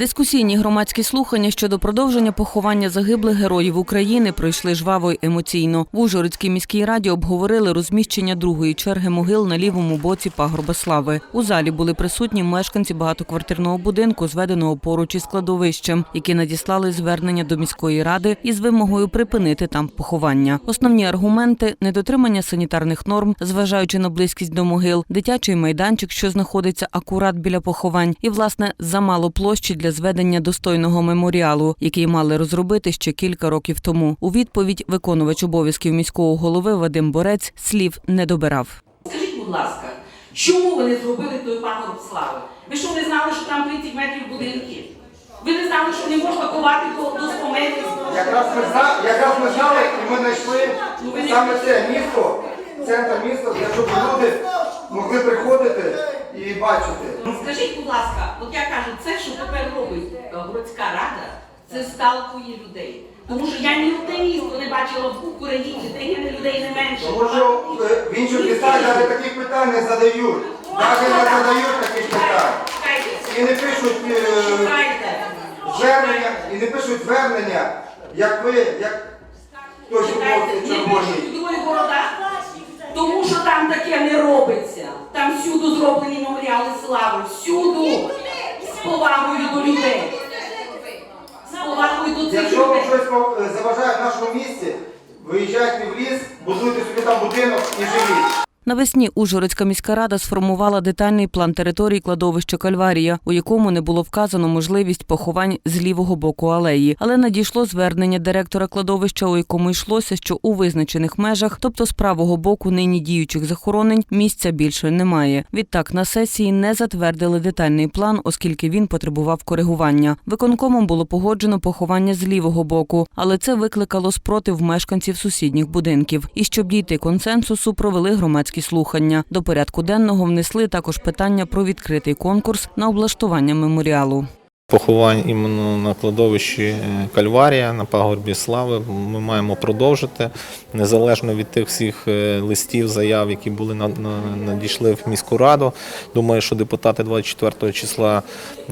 Дискусійні громадські слухання щодо продовження поховання загиблих героїв України пройшли жваво й емоційно. В Ужгородській міській раді обговорили розміщення другої черги могил на лівому боці пагорба слави. У залі були присутні мешканці багатоквартирного будинку, зведеного поруч із кладовищем, які надіслали звернення до міської ради із вимогою припинити там поховання. Основні аргументи недотримання санітарних норм, зважаючи на близькість до могил, дитячий майданчик, що знаходиться акурат біля поховань, і власне замало площі для зведення достойного меморіалу, який мали розробити ще кілька років тому. У відповідь виконувач обов'язків міського голови Вадим Борець слів не добирав. Скажіть, будь ласка, чому ви не зробили той пагорб слави? Ви що не знали, що там 30 метрів будинків? Ви не знали, що не можна ховати до, до 100 метрів? Якраз ми знали, якраз ми знали, і ми знайшли саме це місто, центр міста, де щоб люди могли приходити і бачити. Скажіть, будь ласка, от я кажу, це, що тепер робить е, городська рада, це сталкує людей. Тому що я ні одне місто не бачила в Україні, де є людей не менше. Тому що е, в інших містах навіть таких питань не задають. Навіть не задають таких питань. І не пишуть е, звернення, і не пишуть звернення, як ви, як в других городах, тому там таке не робиться. Там всюду зроблені меморіали слави, всюду з повагою до людей. З повагою до цих Якщо вам людей. щось е, заважає в нашому місці, виїжджайте в ліс, будуйте собі там будинок і живіть. Навесні Ужгородська міська рада сформувала детальний план території кладовища Кальварія, у якому не було вказано можливість поховань з лівого боку алеї. Але надійшло звернення директора кладовища, у якому йшлося, що у визначених межах, тобто з правого боку нині діючих захоронень, місця більше немає. Відтак на сесії не затвердили детальний план, оскільки він потребував коригування. Виконкомом було погоджено поховання з лівого боку, але це викликало спротив мешканців сусідніх будинків. І щоб дійти консенсусу, провели громадські слухання. До порядку денного внесли також питання про відкритий конкурс на облаштування меморіалу. Поховань іменно на кладовищі е, Кальварія на пагорбі слави ми маємо продовжити незалежно від тих всіх е, листів, заяв, які були на- на- надійшли в міську раду. Думаю, що депутати 24 числа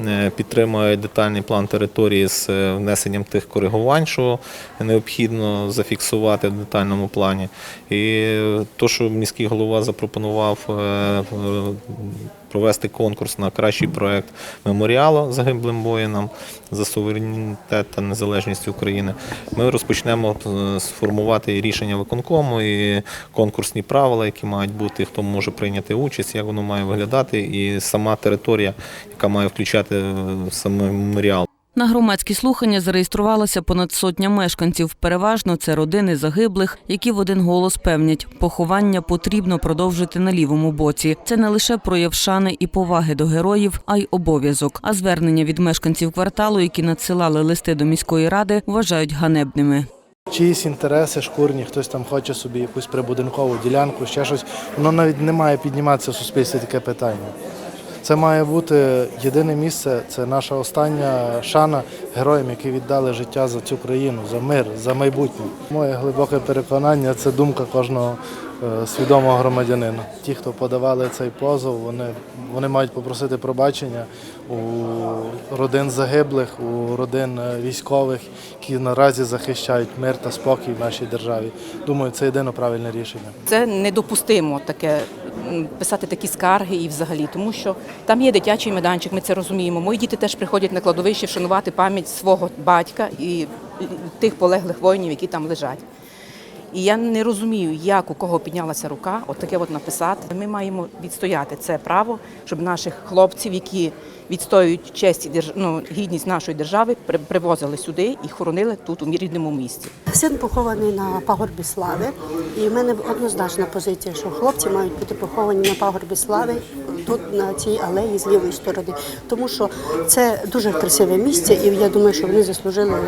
е, підтримують детальний план території з внесенням тих коригувань, що необхідно зафіксувати в детальному плані. І то, що міський голова запропонував провести конкурс на кращий проект меморіалу загиблим воїнам за суверенітет та незалежність України. Ми розпочнемо е, сформувати рішення виконкому і конкурсні правила, які мають бути, хто може прийняти участь, як воно має виглядати, і сама територія, яка має включати е, саме меморіал. На громадські слухання зареєструвалося понад сотня мешканців. Переважно це родини загиблих, які в один голос певнять, поховання потрібно продовжити на лівому боці. Це не лише прояв шани і поваги до героїв, а й обов'язок. А звернення від мешканців кварталу, які надсилали листи до міської ради, вважають ганебними. Чиїсь інтереси шкурні, хтось там хоче собі якусь прибудинкову ділянку, ще щось. Воно навіть не має підніматися в суспільстві таке питання. Це має бути єдине місце, це наша остання шана героям, які віддали життя за цю країну, за мир, за майбутнє. Моє глибоке переконання це думка кожного свідомого громадянина. Ті, хто подавали цей позов, вони, вони мають попросити пробачення у родин загиблих, у родин е, військових, які наразі захищають мир та спокій в нашій державі. Думаю, це єдино правильне рішення. Це недопустимо таке писати такі скарги і взагалі, тому що там є дитячий майданчик, ми це розуміємо. Мої діти теж приходять на кладовище вшанувати пам'ять свого батька і тих полеглих воїнів, які там лежать. І я не розумію, як у кого піднялася рука, от от написати. Ми маємо відстояти це право, щоб наших хлопців, які відстоюють честь і держ- ну, гідність нашої держави, при- привозили сюди і хоронили тут у рідному місці. Син похований на пагорбі слави, і в мене однозначна позиція, що хлопці мають бути поховані на пагорбі слави тут на цій алеї з лівої сторони, тому що це дуже красиве місце, і я думаю, що вони заслужили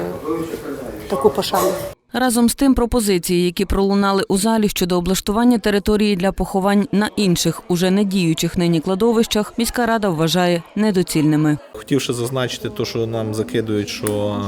таку пошану. Разом з тим, пропозиції, які пролунали у залі щодо облаштування території для поховань на інших, уже не діючих нині кладовищах, міська рада вважає недоцільними. Хотів ще зазначити, те, що нам закидують, що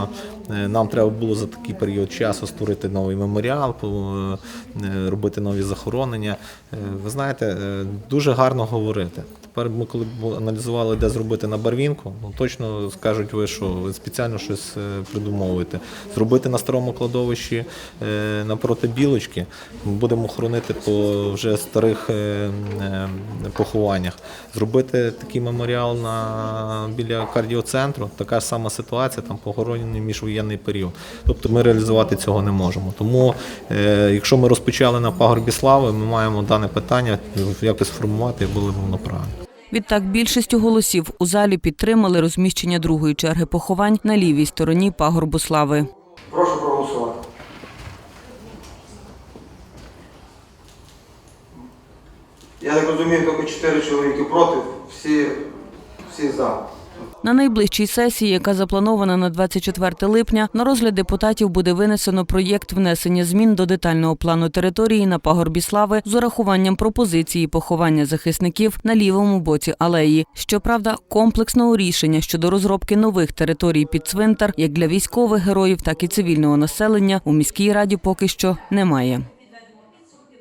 нам треба було за такий період часу створити новий меморіал, е, робити нові захоронення. Е, Ви знаєте, е, дуже гарно говорити. Тепер ми коли аналізували, де зробити на барвінку, ну точно скажуть ви, що ви спеціально щось е, придумовуєте. Зробити на старому кладовищі е, напроти білочки. Ми будемо хоронити по вже старих е, е, похованнях. Зробити такий меморіал на біля кардіоцентру. Така ж сама ситуація, там похоронений міжвоєнний період. Тобто ми реалізувати цього не можемо. Тому, е, якщо ми розпочали на пагорбі слави, ми маємо дане питання якось формувати і було б воно правильно. Відтак більшістю голосів у залі підтримали розміщення другої черги поховань на лівій стороні пагорбу слави. Прошу проголосувати. Я так розумію, тільки 4 чоловіки проти, всі, всі за. На найближчій сесії, яка запланована на 24 липня, на розгляд депутатів буде винесено проєкт внесення змін до детального плану території на пагорбі слави з урахуванням пропозиції поховання захисників на лівому боці алеї. Щоправда, комплексного рішення щодо розробки нових територій під цвинтар, як для військових героїв, так і цивільного населення, у міській раді поки що немає.